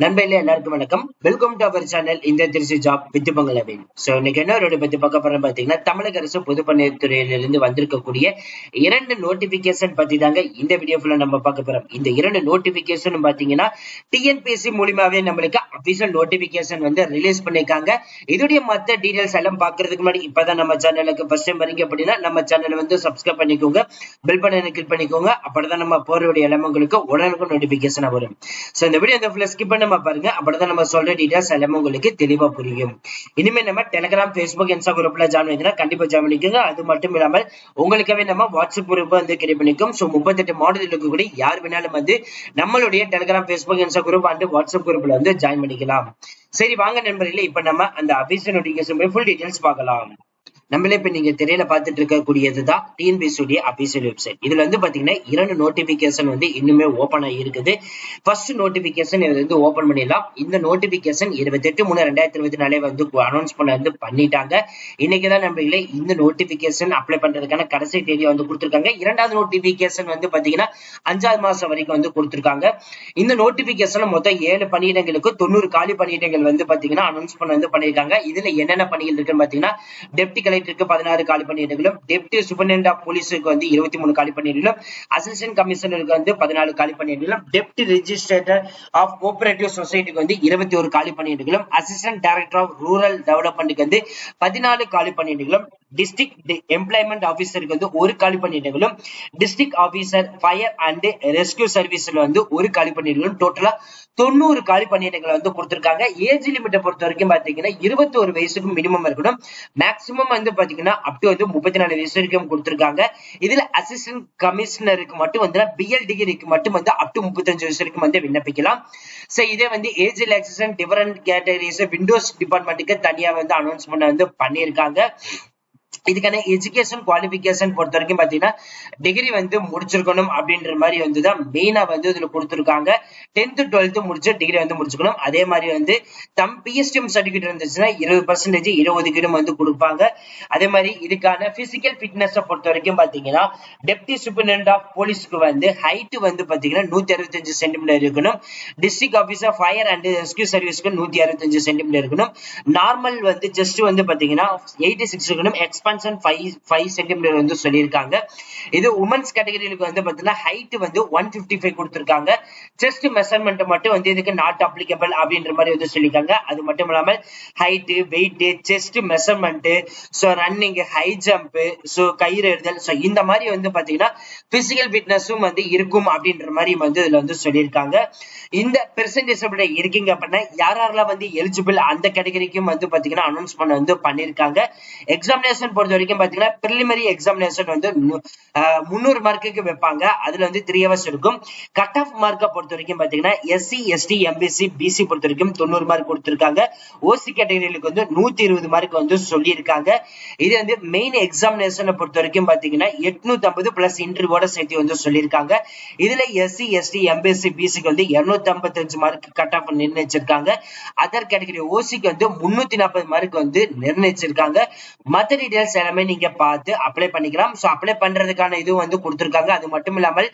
நண்பர்களே எல்லாருக்கும் வணக்கம். வெல்கம் டு அவர் சேனல் இந்த திருச்சி ஜாப் வித் பங்களவின் சோ இன்னைக்கு என்ன ஒரு பத்தி பார்க்க போறோம் பாத்தீங்கன்னா தமிழக அரசு பொதுப்பணித்துறையிலிருந்து வந்திருக்கக்கூடிய இரண்டு நோட்டிபிகேஷன் பத்தி தாங்க இந்த வீடியோ ஃபுல்லா நம்ம பார்க்க போறோம். இந்த இரண்டு நோட்டிபிகேஷன் பாத்தீங்கன்னா டிஎன்பிஎஸ்சி மூலியமாவே நம்மளுக்கு அபிஷியல் நோட்டிபிகேஷன் வந்து ரிலீஸ் பண்ணிருக்காங்க இதோடைய மத்த டீடைல்ஸ் எல்லாம் பாக்குறதுக்கு முன்னாடி இப்பதான் நம்ம சேனலுக்கு ஃபர்ஸ்ட் டைம் வரீங்க அப்படின்னா நம்ம சேனல் வந்து சப்ஸ்கிரைப் பண்ணிக்கோங்க. பெல் பட்டனை கிளிக் பண்ணிக்கோங்க. அப்பதான் நம்ம போறவுடைய இளமங்களுக்கு உடனுக்கு நோட்டிபிகேஷன் வரும். சோ இந்த வீடியோ இந்த ஃபுல்லா ஸ்கிப் நம்ம பாருங்க. அப்படிதான் நம்ம சொல்ற டீடைல்ஸ் எல்லாமே உங்களுக்கு தெளிவா புரியும். இனிமே நம்ம டெலிகிராம் ஃபேஸ்புக் இன்ஸ்டா குரூப்ல ஜாயின் பண்ணிக்கலாம் கண்டிப்பா ஜாயின் பண்ணிக்கோங்க. அது மட்டும் இல்லாமல் உங்களுக்காகவே நம்ம வாட்ஸ்அப் குரூப் வந்து கிரியேட் பண்ணிக்கும். சோ முப்பத்தெட்டு மாடல் இருக்கக்கூடிய யார் வேணாலும் வந்து நம்மளுடைய Telegram Facebook Insta group and WhatsApp குரூப்ல வந்து ஜாயின் பண்ணிக்கலாம். சரி வாங்க நண்பர்களே இப்ப நம்ம அந்த அபிஷன் நோட்டிபிகேஷன் ஃபுல் டீடைல்ஸ் பார்க்கலாம். நம்மளே இப்ப நீங்க திரையில பார்த்துட்டு இருக்கக்கூடியதுதான் டிஎன்பிஎஸ்சியுடைய அபிஷியல் வெப்சைட் இதுல வந்து பாத்தீங்கன்னா இரண்டு நோட்டிபிகேஷன் வந்து இன்னுமே ஓபன் ஆகி இருக்குது. ஃபர்ஸ்ட் நோட்டிபிகேஷன் இது வந்து ஓபன் பண்ணிடலாம். இந்த நோட்டிபிகேஷன் இருபத்தி எட்டு மூணு ரெண்டாயிரத்தி இருபத்தி நாலே வந்து அனௌன்ஸ் பண்ண வந்து பண்ணிட்டாங்க. இன்னைக்குதான் நம்மளே இந்த நோட்டிபிகேஷன் அப்ளை பண்றதுக்கான கடைசி தேதியை வந்து கொடுத்துருக்காங்க. இரண்டாவது நோட்டிபிகேஷன் வந்து பாத்தீங்கன்னா அஞ்சாவது மாசம் வரைக்கும் வந்து கொடுத்துருக்காங்க. இந்த நோட்டிபிகேஷன்ல மொத்தம் ஏழு பணியிடங்களுக்கு தொண்ணூறு காலி பணியிடங்கள் வந்து பாத்தீங்கன்னா அனௌன்ஸ் பண்ண வந்து பண்ணிருக்காங்க இதுல என்னென்ன பணிகள் இருக்குன்னு பாத்தீங்கன்னா டெப்டி கலெக்டருக்கு பதினாறு காலி பணியிடங்களும் டெப்டி சூப்பரண்ட் ஆஃப் போலீஸுக்கு வந்து இருபத்தி மூணு காலி பணியிடங்களும் அசிஸ்டன்ட் கமிஷனருக்கு வந்து பதினாலு காலி பணியிடங்களும் டெப்டி ரிஜிஸ்ட்ரேட்டர் ஆஃப் கோஆபரேட்டிவ் சொசைட்டிக்கு வந்து இருபத்தி ஒரு காலி பணியிடங்களும் அசிஸ்டன்ட் டைரக்டர் ஆஃப் ரூரல் டெவலப்மெண்ட்டுக்கு வந்து பதினாலு காலி பணியிடங்களும் டிஸ்ட்ரிக்ட் எம்ப்ளாய்மெண்ட் ஆபீசருக்கு வந்து ஒரு காலி பணியிடங்களும் district officer fire and rescue சர்வீஸ்ல வந்து ஒரு காலி பணியிடங்களும் டோட்டலா தொண்ணூறு காலி பணியிடங்களை வந்து கொடுத்திருக்காங்க. ஏஜ் லிமிட்டை பொறுத்த வரைக்கும் பாத்தீங்கன்னா இருபத்தி ஒரு வயசுக்கு மினிமம் இருக்கணும். மேக்சிமம் வந்து பாத்தீங்கன்னா அப்டி வந்து முப்பத்தி நாலு வயசு வரைக்கும் கொடுத்திருக்காங்க. இதுல அசிஸ்டன்ட் கமிஷனருக்கு மட்டும் வந்து பிஎல் டிகிரிக்கு மட்டும் வந்து அப் டு முப்பத்தஞ்சு வயசு வரைக்கும் வந்து விண்ணப்பிக்கலாம். சோ இதே வந்து age relaxation different categories widows டிபார்ட்மெண்ட்டுக்கு தனியா வந்து அனௌன்ஸ்மெண்ட் வந்து பண்ணியிருக்காங்க. இதுக்கான எஜுகேஷன் குவாலிபிகேஷன் பொறுத்த வரைக்கும் பாத்தீங்கன்னா டிகிரி வந்து முடிச்சிருக்கணும் அப்படின்ற மாதிரி வந்து தான் மெயினா வந்து இதுல கொடுத்துருக்காங்க. டென்த் டுவெல்த் முடிச்சு டிகிரி வந்து முடிச்சுக்கணும். அதே மாதிரி வந்து தம் பிஎஸ்டிஎம் சர்டிபிகேட் இருந்துச்சுன்னா இருபது பர்சன்டேஜ் இடஒதுக்கீடும் வந்து கொடுப்பாங்க. அதே மாதிரி இதுக்கான பிசிக்கல் ஃபிட்னஸ் பொறுத்த வரைக்கும் பாத்தீங்கன்னா டெப்டி சூப்பரிண்ட் ஆஃப் போலீஸ்க்கு வந்து ஹைட் வந்து பாத்தீங்கன்னா நூத்தி அறுபத்தஞ்சு சென்டிமீட்டர் இருக்கணும் district of fire and rescue சர்வீஸ்க்கு நூத்தி அறுபத்தஞ்சு சென்டிமீட்டர் இருக்கணும். நார்மல் வந்து ஜஸ்ட் வந்து பாத்தீங்கன்னா எயிட்டி சிக்ஸ் இருக்கணும் எக்ஸ்பென்ஷன் ஃபைவ் ஃபைவ் சென்டிமீட்டர் வந்து சொல்லியிருக்காங்க. இது உமன்ஸ் கேட்டகரிகளுக்கு வந்து பார்த்தீங்கன்னா ஹைட் வந்து ஒன் ஃபிஃப்டி ஃபைவ் கொடுத்துருக்காங்க. செஸ்ட் மெஷர்மெண்ட் மட்டும் வந்து இதுக்கு நாட் அப்ளிகபிள் அப்படின்ற மாதிரி வந்து சொல்லியிருக்காங்க. அது மட்டும் இல்லாமல் height weight chest measurement so running high jump so கயிறு எறிதல் ஸோ இந்த மாதிரி வந்து பாத்தீங்கன்னா பிசிக்கல் ஃபிட்னஸும் வந்து இருக்கும் அப்படின்ற மாதிரி வந்து இதுல வந்து சொல்லியிருக்காங்க. இந்த பெர்சன்டேஜ் அப்படி இருக்கீங்க அப்படின்னா யார் யாரெல்லாம் வந்து எலிஜிபிள் அந்த கேட்டகரிக்கும் வந்து பாத்தீங்கன்னா அனௌன்ஸ் பண்ண வந்து பண்ணியிருக்காங்க. எக்ஸாமினேஷன் பொறுத்த வரைக்கும் பாத்தீங்கன்னா பிரிலிமரி எக்ஸாமினேஷன் வந்து முந்நூறு மார்க்குக்கு வைப்பாங்க. அதுல வந்து த்ரீ ஹவர்ஸ் இருக்கும். கட் ஆஃப் மார்க்கை பொறுத்த வரைக்கும் பாத்தீங்கன்னா எஸ்சி எஸ்டி எம்பிசி பிசி பொறுத்த வரைக்கும் தொண்ணூறு மார்க் கொடுத்திருக்காங்க. ஓசி கேட்டகரிகளுக்கு வந்து நூத்தி இருபது மார்க் வந்து சொல்லியிருக்காங்க. இது வந்து மெயின் எக்ஸாமினேஷனை பொறுத்த வரைக்கும் பாத்தீங்கன்னா எட்நூத்தி ஐம்பது பிளஸ் இன்டர்வியூட சேர்த்து வந்து சொல்லியிருக்காங்க. இதுல எஸ்சி எஸ்டி எம்பிசி பிசிக்கு வந்து இருநூத்தி ஐம்பத்தஞ்சு மார்க் கட் ஆஃப் நிர்ணயிச்சிருக்காங்க அதர் கேட்டகரி ஓசிக்கு வந்து முன்னூத்தி நாற்பது மார்க் வந்து நிர்ணயிச்சிருக்காங்க. மற்ற டீட்டெயில்ஸ் எல்லாமே நீங்க பார்த்து அப்ளை பண்ணிக்கலாம். ஸோ அப்ளை பண்றதுக்கான இது வந்து கொடுத்துருக்காங்க. அது மட்டும் இல்லாமல்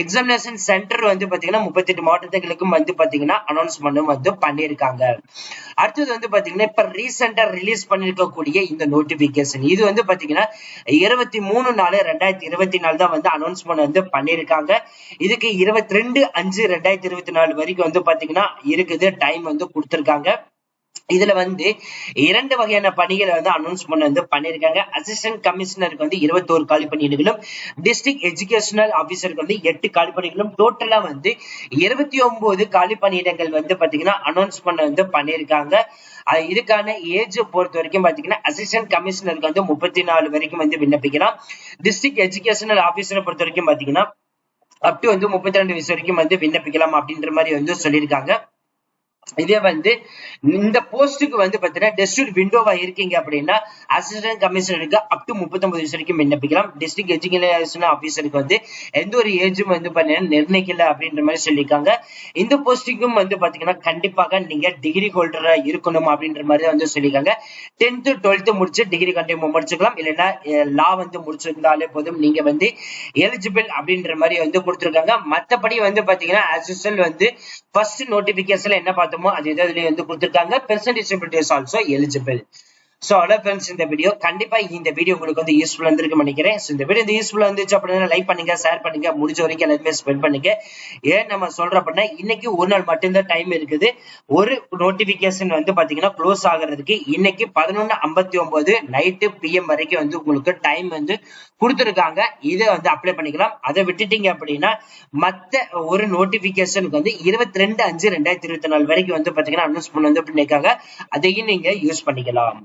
எக்ஸாமினேஷன் சென்டர் வந்து பாத்தீங்கன்னா முப்பத்தி எட்டு மாவட்டங்களுக்கும் வந்து பாத்தீங்கன்னா அனௌன்ஸ்மெண்ட்டும் வந்து பண்ணியிருக்காங்க. அடுத்தது வந்து பாத்தீங்கன்னா இப்ப ரீசெண்டா ரிலீஸ் பண்ணிருக்கக்கூடிய இந்த நோட்டிபிகேஷன் இது வந்து பாத்தீங்கன்னா இருபத்தி மூணு நாலு ரெண்டாயிரத்தி இருபத்தி நாலு தான் வந்து அனௌன்ஸ்மெண்ட் வந்து பண்ணியிருக்காங்க. இதுக்கு இருபத்தி ரெண்டு அஞ்சு ரெண்டாயிரத்தி இருபத்தி நாலு வரைக்கும் வந்து பாத்தீங்கன்னா இருக்குது. டைம் வந்து கொடுத்துருக்காங்க. இதுல வந்து இரண்டு வகையான பணிகளை வந்து அனௌன்ஸ் பண்ண வந்து பண்ணியிருக்காங்க. அசிஸ்டன்ட் கமிஷனருக்கு வந்து இருபத்தோரு காலி பணியிடங்களும் டிஸ்ட்ரிக்ட் எஜுகேஷனல் ஆபீசருக்கு வந்து எட்டு காலி பணிகளும் டோட்டலா வந்து இருபத்தி ஒன்பது காலி பணியிடங்கள் வந்து பாத்தீங்கன்னா அனௌன்ஸ் பண்ண வந்து பண்ணியிருக்காங்க. இதுக்கான ஏஜ் பொறுத்த வரைக்கும் பாத்தீங்கன்னா அசிஸ்டன்ட் கமிஷனருக்கு வந்து முப்பத்தி நாலு வரைக்கும் வந்து விண்ணப்பிக்கலாம். டிஸ்ட்ரிக்ட் எஜுகேஷனல் ஆபீசரை பொறுத்த வரைக்கும் பாத்தீங்கன்னா அப் டு வந்து முப்பத்தி ரெண்டு வயசு வரைக்கும் வந்து விண்ணப்பிக்கலாம் அப்படின்ற மாதிரி வந்து சொல்லியிருக்காங்க. இதே வந்து இந்த போஸ்டுக்கு வந்து பாத்தீங்கன்னா டிஸ்ட்ரிக்ட் விண்டோவா இருக்கீங்க அப்படின்னா அசிஸ்டன்ட் கமிஷனருக்கு அப் டு முப்பத்தொன்பது வயசு வரைக்கும் விண்ணப்பிக்கலாம். டிஸ்ட்ரிக்ட் எஜுகேஷன் ஆபீசருக்கு வந்து எந்த ஒரு ஏஜும் வந்து பாத்தீங்கன்னா நிர்ணயிக்கல அப்படின்ற மாதிரி சொல்லியிருக்காங்க. இந்த போஸ்டிங்கும் வந்து பாத்தீங்கன்னா கண்டிப்பாக நீங்க டிகிரி ஹோல்டரா இருக்கணும் அப்படின்ற மாதிரி வந்து சொல்லியிருக்காங்க. டென்த்து டுவெல்த்து முடிச்சு டிகிரி கண்டிப்பாக முடிச்சுக்கலாம். இல்லைன்னா லா வந்து முடிச்சிருந்தாலே போதும். நீங்க வந்து எலிஜிபிள் அப்படின்ற மாதிரி வந்து கொடுத்துருக்காங்க. மத்தபடி வந்து பாத்தீங்கன்னா அசிஸ்டன்ட் வந்து ஃபர்ஸ்ட் நோட்டிபிகேஷன்ல என்ன பார்த்தோம் அது இதுலயே வந்து கொடுத்துருக்காங்க. பெர்சன் ஆல்சோ எலிஜிபிள் சோ அவ்வளோ ஃப்ரெண்ட்ஸ் இந்த வீடியோ கண்டிப்பா இந்த வீடியோ உங்களுக்கு வந்து யூஸ்ஃபுல்லா இருந்திருக்கு நினைக்கிறேன். ஸோ இந்த வீடியோ வந்து யூஸ்ஃபுல்லா இருந்துச்சு அப்படின்னா லைக் பண்ணுங்க ஷேர் பண்ணுங்க முடிஞ்ச வரைக்கும் எல்லாருமே ஸ்பெண்ட் பண்ணுங்க. ஏன் நம்ம சொல்ற அப்படின்னா இன்னைக்கு ஒரு நாள் மட்டும்தான் டைம் இருக்குது. ஒரு நோட்டிபிகேஷன் வந்து பாத்தீங்கன்னா க்ளோஸ் ஆகிறதுக்கு இன்னைக்கு பதினொன்னு ஐம்பத்தி ஒன்பது நைட்டு பிஎம் வரைக்கும் வந்து உங்களுக்கு டைம் வந்து கொடுத்துருக்காங்க. இதை வந்து அப்ளை பண்ணிக்கலாம். அதை விட்டுட்டீங்க அப்படின்னா மத்த ஒரு நோட்டிபிகேஷனுக்கு வந்து இருபத்தி ரெண்டு அஞ்சு ரெண்டாயிரத்தி இருபத்தி நாலு வரைக்கும் வந்து பாத்தீங்கன்னா அனௌன்ஸ்மெண்ட் வந்து பண்ணிருக்காங்க. அதையும் நீங்க யூஸ் பண்ணிக்கலாம்.